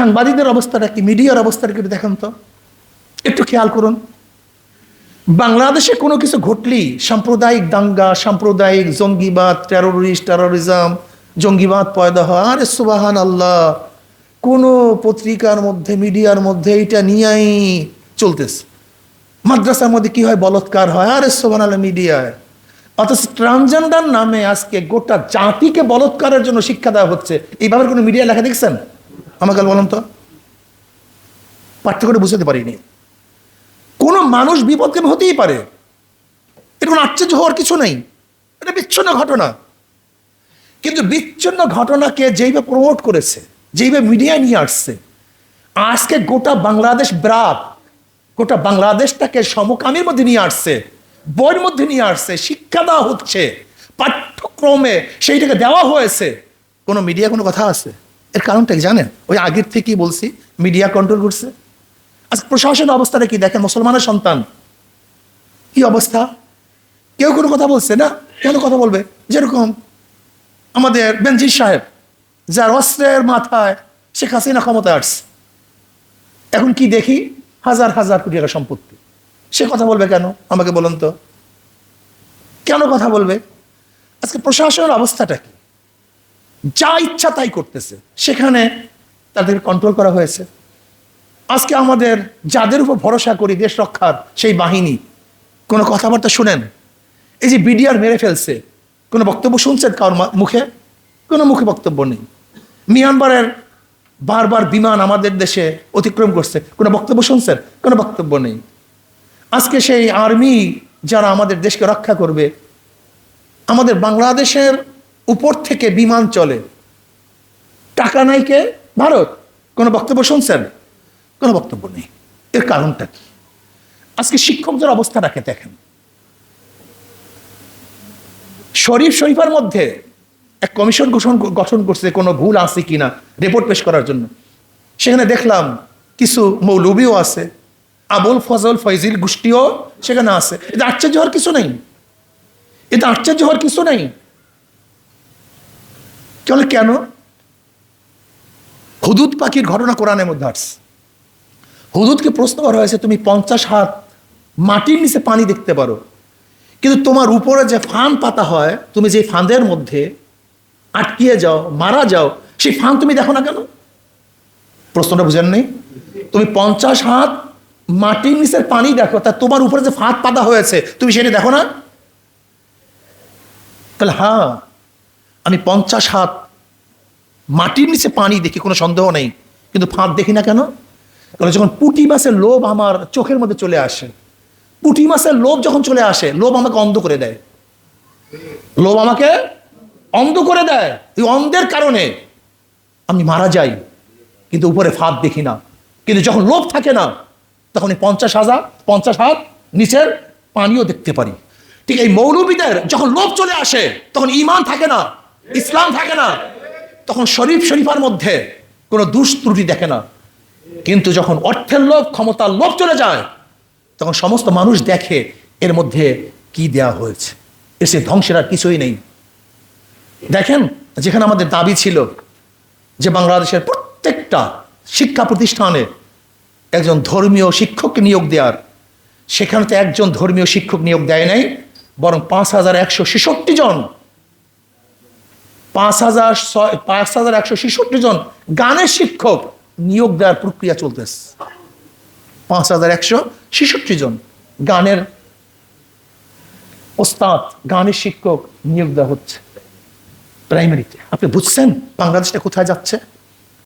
সাংবাদিকদের অবস্থাটা কি? মিডিয়ার অবস্থাটা কি দেখেন তো। একটু খেয়াল করুন। বাংলাদেশে কোনো কিছু ঘটলেই সাম্প্রদায়িক দাঙ্গা, সাম্প্রদায়িক জঙ্গিবাদ টেরোরিস্ট টেরোরিজম জঙ্গিবাদ পয়দা হয়। আরে সুবাহান আল্লাহ কোনো পত্রিকার মধ্যে, মিডিয়ার মধ্যে এটা নিয়েই চলতেছে। মাদ্রাসার মধ্যে কি হয়? বলৎকার হয়। আরে সোহান আল্লাহ মিডিয়ায়। অথচ ট্রান্সজেন্ডার নামে আজকে গোটা জাতিকে বলৎকারের জন্য শিক্ষা দেওয়া হচ্ছে। এইভাবে কোনো মিডিয়া লেখা দেখছেন? আমাকে বলুন তো, পার্থক্যটা বুঝতে পারিনি। কোনো মানুষ বিপদকে হতেই পারে। এটা কোনো আশ্চর্য হওয়ার কিছু নেই। এটা বিচ্ছিন্ন ঘটনা। কিন্তু বিচ্ছিন্ন ঘটনাকে যেইভাবে প্রমোট করেছে, যেইভাবে মিডিয়ায় নিয়ে আসছে, আজকে গোটা বাংলাদেশ ব্রাক গোটা বাংলাদেশটাকে সমকামীর মধ্যে নিয়ে আসছে, বইয়ের মধ্যে নিয়ে আসছে, শিক্ষা দেওয়া হচ্ছে, পাঠ্যক্রমে সেইটাকে দেওয়া হয়েছে। কোনো মিডিয়া কোনো কথা আছে? এর কারণটা কি জানেন? ওই আগের থেকেই বলছি মিডিয়া কন্ট্রোল করছে আজকে প্রশাসনের অবস্থাটা কি দেখেন? মুসলমানের সন্তান। কি অবস্থা? কেউ কোনো কথা বলছে না? কেন কথা বলবে? যেরকম আমাদের বেনজির সাহেব, যার অস্ত্রের মাথায় শেখ হাসিনা ক্ষমতা আসছে। এখন কি দেখি? হাজার হাজার কোটি টাকা সম্পত্তি। সে কথা বলবে কেন? আমাকে বলুন তো। কেন কথা বলবে? আজকে প্রশাসনের অবস্থাটা কি? যা ইচ্ছা তাই করতেছে। সেখানে তাদের কন্ট্রোল করা হয়েছে। আজকে আমাদের যাদের উপর ভরসা করি দেশ রক্ষার সেই বাহিনী, কোনো কথাবার্তা শুনেন? এই যে বিডিআর মেরে ফেলছে, কোনো বক্তব্য শুনছেন কারোর মুখে? কোনো মুখে বক্তব্য নেই। মিয়ানমারের বারবার বিমান আমাদের দেশে অতিক্রম করছে। কোনো বক্তব্য শুনছেন? কোনো বক্তব্য নেই। আজকে সেই আর্মি যারা আমাদের দেশকে রক্ষা করবে, আমাদের বাংলাদেশের উপর থেকে বিমান চলে। টাকা নাই কে? ভারত। কোনো বক্তব্য শুনছেন? কোনো বক্তব্য নেই। এর কারণটা কি? আজকে শিক্ষকদের অবস্থাটাকে দেখেন? শরীফ শরীফার মধ্যে এক কমিশন গঠন গঠন করছে কোনো ভুল আছে কিনা রিপোর্ট পেশ করার জন্য। সেখানে দেখলাম কিছু মৌলবীও আছে। আবুল ফজল ফৈজিল গোষ্ঠীও সেখানে আছে। এটা আশ্চর্য হওয়ার কিছু নেই। এটা আশ্চর্য হওয়ার কিছু নেই। চলে কেন? হুদুদ পাখির ঘটনা কোরআনের মধ্যে আসছে। হুদুদকে প্রশ্ন করা হয়েছে, তুমি পঞ্চাশ হাত মাটির নিচে পানি দেখতে পারো। কিন্তু তোমার উপরে যে ফান পাতা হয়, তুমি যে ফাঁদের মধ্যে আটকিয়ে যাও, মারা যাও, সেই ফান তুমি দেখো না কেন? প্রশ্নটা বুঝেন নেই তুমি পঞ্চাশ হাত মাটির নিচের পানি দেখো, তা তোমার উপরে যে ফাঁদ পাতা হয়েছে, তুমি সেটা দেখো না? তাহলে হ্যাঁ। আমি পঞ্চাশ হাত মাটির নিচে পানি দেখি, কোনো সন্দেহ নেই। কিন্তু ফাঁদ দেখি না কেন? কারণ যখন পুঁটি মাছের লোভ আমার চোখের মধ্যে চলে আসে, পুঁটি মাছের লোভ যখন চলে আসে, লোভ আমাকে অন্ধ করে দেয়। লোভ আমাকে অন্ধ করে দেয়, এই অন্ধের কারণে। আমি মারা যাই, কিন্তু উপরে ফাঁদ দেখি না। কিন্তু যখন লোভ থাকে না, তখন এই পঞ্চাশ হাজার পঞ্চাশ হাত নিচের পানিও দেখতে পারি। ঠিক এই মৌলবীদের যখন লোভ চলে আসে, তখন ইমান থাকে না। ইসলাম থাকে না। তখন শরীফ শরীফার মধ্যে কোনো দুষ্ত্রুটি দেখে না। কিন্তু যখন অর্থের লোভ, ক্ষমতার লোভ চলে যায়, তখন সমস্ত মানুষ দেখে এর মধ্যে কি দেয়া হয়েছে। এসে ধ্বংসের আর কিছুই নেই। দেখেন, যেখানে আমাদের দাবি ছিল যে বাংলাদেশের প্রত্যেকটা শিক্ষা প্রতিষ্ঠানে একজন ধর্মীয় শিক্ষককে নিয়োগ দেওয়ার, সেখানে তো একজন ধর্মীয় শিক্ষক নিয়োগ দেয় নাই, বরং পাঁচ হাজার একশো ছেষট্টি জন পাঁচ হাজার পাঁচ হাজার একশো ছেষট্টি জন গানের শিক্ষক নিয়োগ দেওয়ার প্রক্রিয়া চলতেছে। পাঁচ হাজার একশো ছেষট্টি জন গানের ওস্তাদ, গানের শিক্ষক নিয়োগ দেওয়া হচ্ছে। প্রাইমারিতে। আপনি বুঝছেন বাংলাদেশটা কোথায় যাচ্ছে?